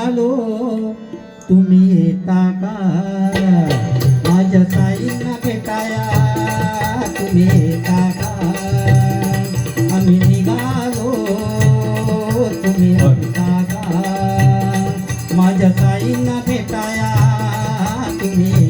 आलो. तुम्ही येता का माझ्या साईंना भेटाया. तुम्ही येता का आम्ही निघालो. तुम्ही येता का माझ्या साईंना भेटाया. तुम्ही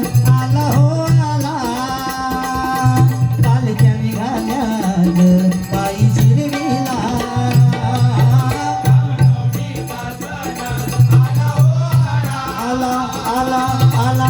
आला आला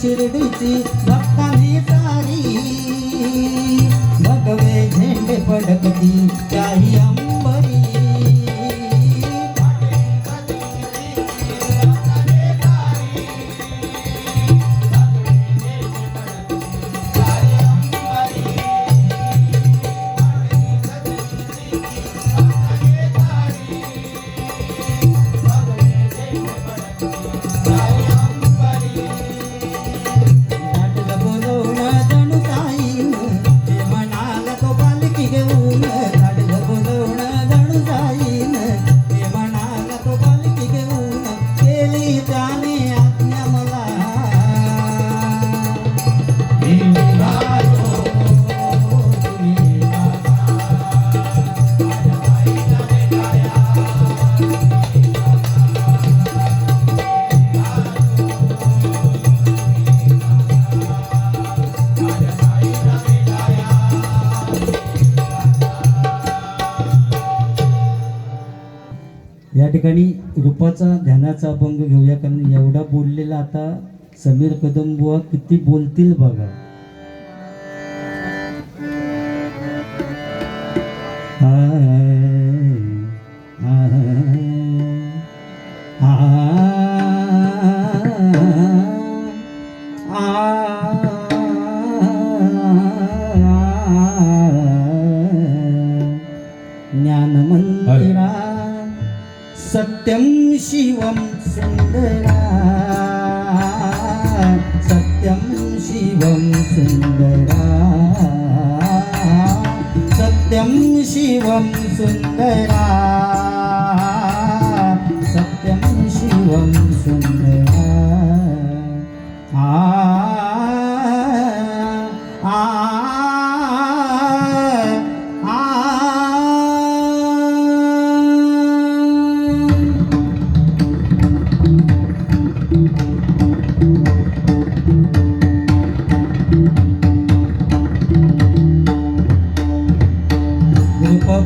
शिर्डीची भक्तांनी सारी. भगवे झेंडे पडकती काही ठिकाणी रूपाचा ध्यानाचा अभंग घेऊया कारण एवढा बोललेला आता समीर कदम बुवा किती बोलतील बघा. सत्यम शिवम सुंदरा सत्यम शिवम सुंदरा सत्यम शिवम सुंदरा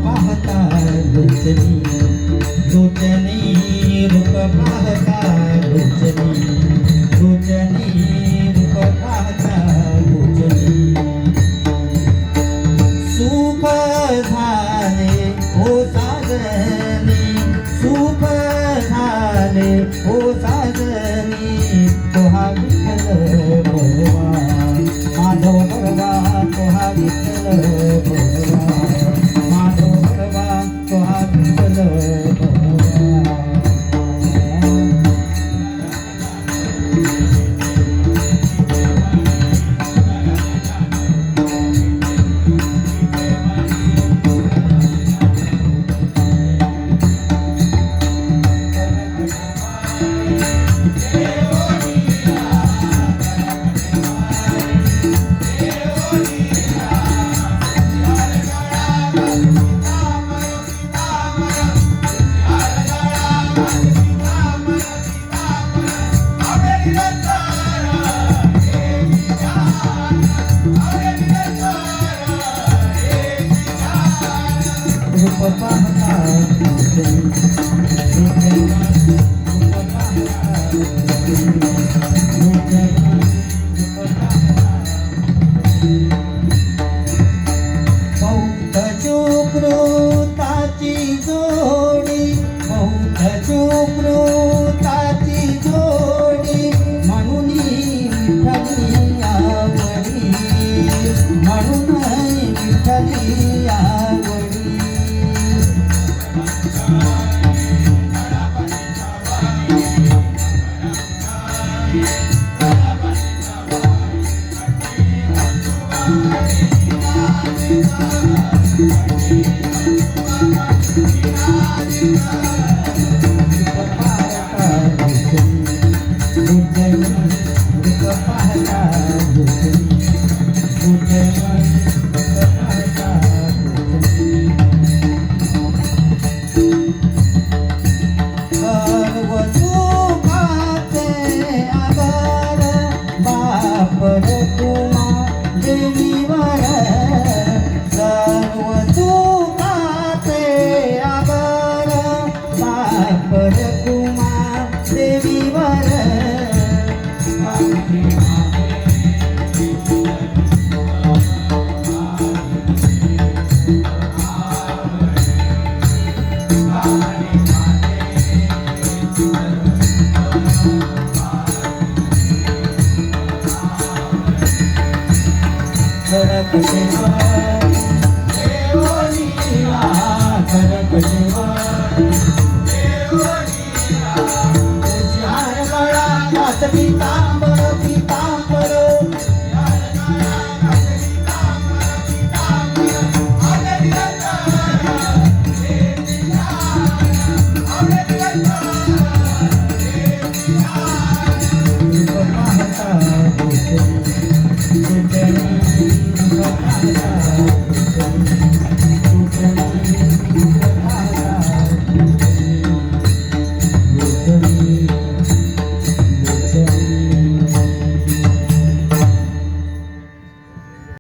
पाहता लोचनी लोचनी रूप पाहता लोचनी लोचनी रूप पाहता लोचनी सुख झाले हो सागर that I could